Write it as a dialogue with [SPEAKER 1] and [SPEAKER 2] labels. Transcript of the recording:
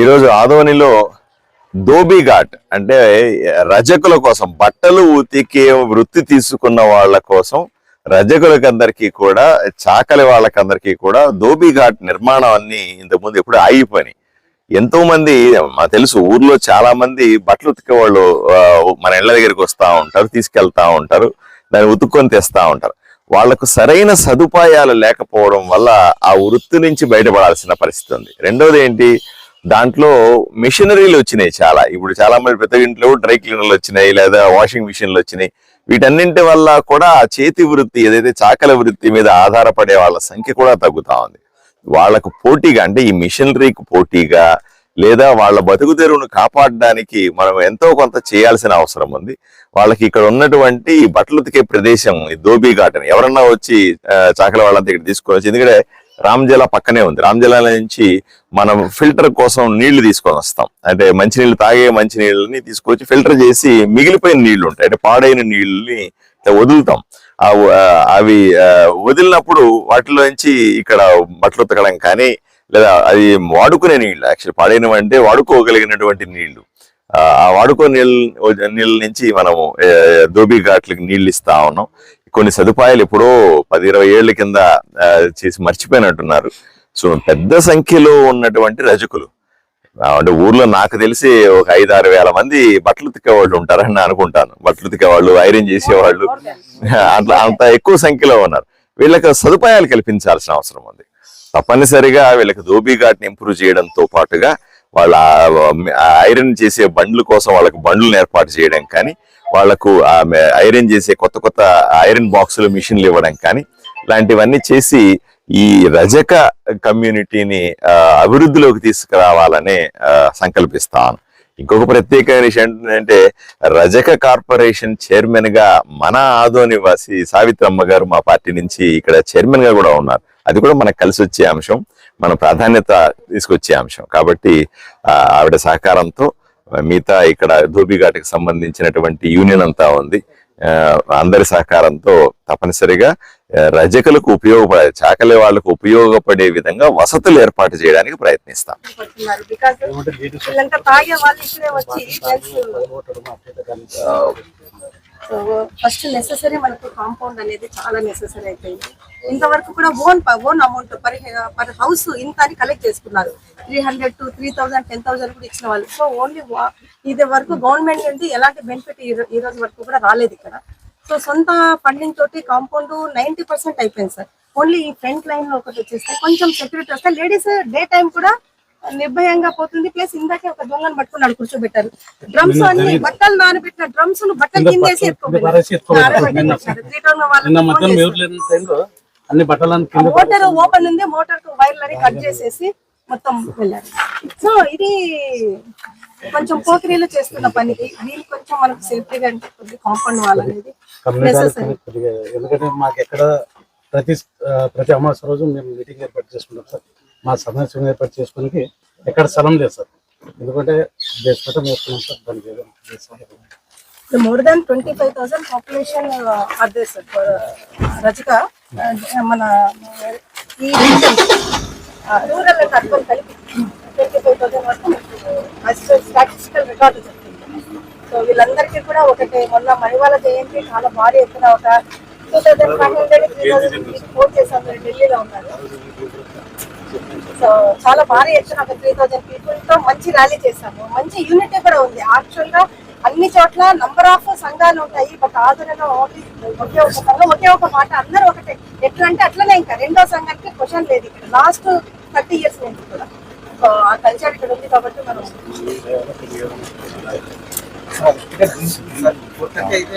[SPEAKER 1] ఈరోజు ఆదోనిలో ధోబీ ఘాట్ అంటే రజకుల కోసం బట్టలు ఉతికే వృత్తి తీసుకున్న వాళ్ళ కోసం రజకులకందరికీ కూడా చాకలి వాళ్ళకందరికీ కూడా ధోబీ ఘాట్ నిర్మాణం అన్ని ఇంతకుముందు ఎప్పుడు ఆగిపోయినాయి. ఎంతో మంది మాకు తెలుసు ఊర్లో చాలా మంది బట్టలు ఉతికే వాళ్ళు మన ఇళ్ళ దగ్గరికి వస్తూ ఉంటారు తీసుకెళ్తా ఉంటారు దాన్ని ఉతుక్కొని తెస్తా ఉంటారు. వాళ్ళకు సరైన సదుపాయాలు లేకపోవడం వల్ల ఆ వృత్తి నుంచి బయటపడాల్సిన పరిస్థితి ఉంది. రెండోది ఏంటి? దాంట్లో మిషనరీలు వచ్చినాయి చాలా. ఇప్పుడు చాలా మంది పెద్ద ఇంట్లో డ్రై క్లీనర్లు వచ్చినాయి లేదా వాషింగ్ మిషన్లు వచ్చినాయి. వీటన్నింటి వల్ల కూడా చేతి వృత్తి ఏదైతే చాకల వృత్తి మీద ఆధారపడే వాళ్ళ సంఖ్య కూడా తగ్గుతా ఉంది. వాళ్ళకు పోటీగా అంటే ఈ మిషనరీకి పోటీగా లేదా వాళ్ళ బతుకు తెరువును కాపాడడానికి మనం ఎంతో కొంత చేయాల్సిన అవసరం ఉంది. వాళ్ళకి ఇక్కడ ఉన్నటువంటి బట్టలు ఉతికే ప్రదేశం ఈ ధోబీ ఎవరన్నా వచ్చి చాకల వాళ్ళంతా ఇక్కడ తీసుకొని వచ్చి ఎందుకంటే రామ్జలా పక్కనే ఉంది. రామ్జలా నుంచి మనం ఫిల్టర్ కోసం నీళ్ళు తీసుకొని వస్తాం. అంటే మంచినీళ్ళు తాగే మంచినీళ్ళని తీసుకొచ్చి ఫిల్టర్ చేసి మిగిలిపోయిన నీళ్ళు ఉంటాయి. అంటే పాడైన నీళ్ళని వదులుతాం. అవి వదిలినప్పుడు వాటిలో నుంచి ఇక్కడ బట్టలు ఉతకడం కానీ లేదా అది వాడుకునే నీళ్ళు యాక్చువల్ పాడైనవి అంటే వాడుకోగలిగినటువంటి నీళ్ళు ఆ వాడుకో నీళ్ళ నీళ్ళ నుంచి మనము దోబీ ఘాట్లకి నీళ్ళు ఇస్తా ఉన్నాం. కొన్ని సదుపాయాలు ఎప్పుడో పది ఇరవై ఏళ్ళ కింద చేసి మర్చిపోయినట్టున్నారు. సో పెద్ద సంఖ్యలో ఉన్నటువంటి రజకులు. అంటే ఊర్లో నాకు తెలిసి ఒక ఐదు ఆరు వేల మంది బట్టలు ఉతికే వాళ్ళు ఉంటారని నేను అనుకుంటాను. బట్టలు ఉతికే వాళ్ళు ఐరన్ చేసేవాళ్ళు. అట్లా అంత ఎక్కువ సంఖ్యలో ఉన్నారు. వీళ్ళకి సదుపాయాలు కల్పించాల్సిన అవసరం ఉంది. తప్పనిసరిగా వీళ్ళకి ధోబీ ఘాట్ని ఇంప్రూవ్ చేయడంతో పాటుగా వాళ్ళ ఐరన్ చేసే బండ్ల కోసం వాళ్ళకి బండ్లను ఏర్పాటు చేయడం కానీ వాళ్ళకు ఐరన్ చేసే కొత్త కొత్త ఐరన్ బాక్సులు మిషన్లు ఇవ్వడం కానీ ఇలాంటివన్నీ చేసి ఈ రజక కమ్యూనిటీని అభివృద్ధిలోకి తీసుకురావాలని సంకల్పిస్తాను. ఇంకొక ప్రత్యేకమైన విషయం ఏంటంటే రజక కార్పొరేషన్ చైర్మన్గా మన ఆదో నివాసి సావిత్రమ్మ గారు మా పార్టీ నుంచి ఇక్కడ చైర్మన్గా కూడా ఉన్నారు. అది కూడా మనకు కలిసి వచ్చే అంశం. మన ప్రాధాన్యత తీసుకొచ్చే అంశం. కాబట్టి ఆ, ఆవిడ సహకారంతో మిగతా ఇక్కడ ధోబిఘాట్కి సంబంధించినటువంటి యూనియన్ అంతా ఉంది. ఆ, అందరి సహకారంతో తప్పనిసరిగా రజకులకు ఉపయోగపడే చాకలి వాళ్ళకు ఉపయోగపడే విధంగా వసతులు ఏర్పాటు చేయడానికి ప్రయత్నిస్తాం.
[SPEAKER 2] సో ఫస్ట్ నెససరీ మనకు కాంపౌండ్ అనేది చాలా నెససరీ అయిపోయింది. ఇంతవరకు కూడా own own amount per per house ఇంత అని కలెక్ట్ చేసుకున్నారు. Three hundred to three thousand ten thousand కూడా ఇచ్చిన వాళ్ళు. సో ఓన్లీ ఇది వరకు గవర్నమెంట్ నుండి ఎలాంటి బెనిఫిట్ ఈ రోజు వరకు కూడా రాలేదు ఇక్కడ. సో సొంత ఫండింగ్ తోటి కాంపౌండ్ నైన్టీ పర్సెంట్ అయిపోయింది సార్. ఓన్లీ ఈ ఫ్రంట్ లైన్లో ఒకటి వచ్చేస్తే కొంచెం సెక్యూరిటీ వస్తే లేడీస్ డే టైం కూడా నిర్భయంగా పోతుంది. ప్లస్ ఇందాకే ఒక దొంగను పట్టుకున్నాడు కూర్చోబెట్టారు. డ్రమ్స్ అన్ని బట్టలు నానబెట్టిన డ్రమ్స్ బట్టలు
[SPEAKER 3] కింద
[SPEAKER 2] మోటార్ ఓపెన్ ఉంది. మోటార్కు వైర్లని కట్ చేసేసి మొత్తం వెళ్ళారు. సో ఇది కొంచెం పోకిరీలు చేస్తున్న పనికి దీనికి కొంచెం మనకు సేఫ్టీగా అనిపిస్తుంది కాంపౌండ్ వాల్ అనేది
[SPEAKER 3] ఎందుకంటే మాకు ఎక్కడ ప్రతి ప్రతి అమావాస్య రోజు మేము మీటింగ్ ఏర్పాటు చేసుకుంటాం సార్. మా సమావేశం ఏర్పాటు చేసుకోనికి ఎక్కడ స్థలం లేదు సార్. ఎందుకంటే దేశపథం వేస్తున్నాం సార్ దాని ఏదో
[SPEAKER 2] more than twenty five thousand population అదే సార్ రజక మన ఈ రూరల్ అండ్ అర్బన్ కలిపి ట్వంటీ ఫైవ్ థౌసండ్ వరకు స్టాటిస్టికల్ రికార్డు చెప్తుంది. సో వీళ్ళందరికీ కూడా ఒకటి మొన్న మణివాల జయంతి చాలా భారీ ఎత్తున ఒక two thousand five hundred three thousand four చేసాం మీరు ఢిల్లీలో ఉన్నారు. సో చాలా భారీ ఎత్తున ఒక త్రీ థౌజండ్ పీపుల్తో మంచి ర్యాలీ చేశాము. మంచి యూనిటీ కూడా ఉంది. యాక్చువల్గా అన్ని చోట్ల నంబర్ ఆఫ్ సంఘాలు ఉంటాయి. బట్ ఆదరణ ఓన్లీ ఒకే ఒక సంఘం ఒకే ఒక మాట. అందరూ ఒకటే. ఎట్లా అంటే అట్లనే ఇంకా. రెండో సంఘానికి క్వశ్చన్ లేదు ఇక్కడ. లాస్ట్ థర్టీ ఇయర్స్ నుంచి కూడా. సో ఆ కల్చర్ ఇక్కడ ఉంది కాబట్టి మనం
[SPEAKER 4] అయితే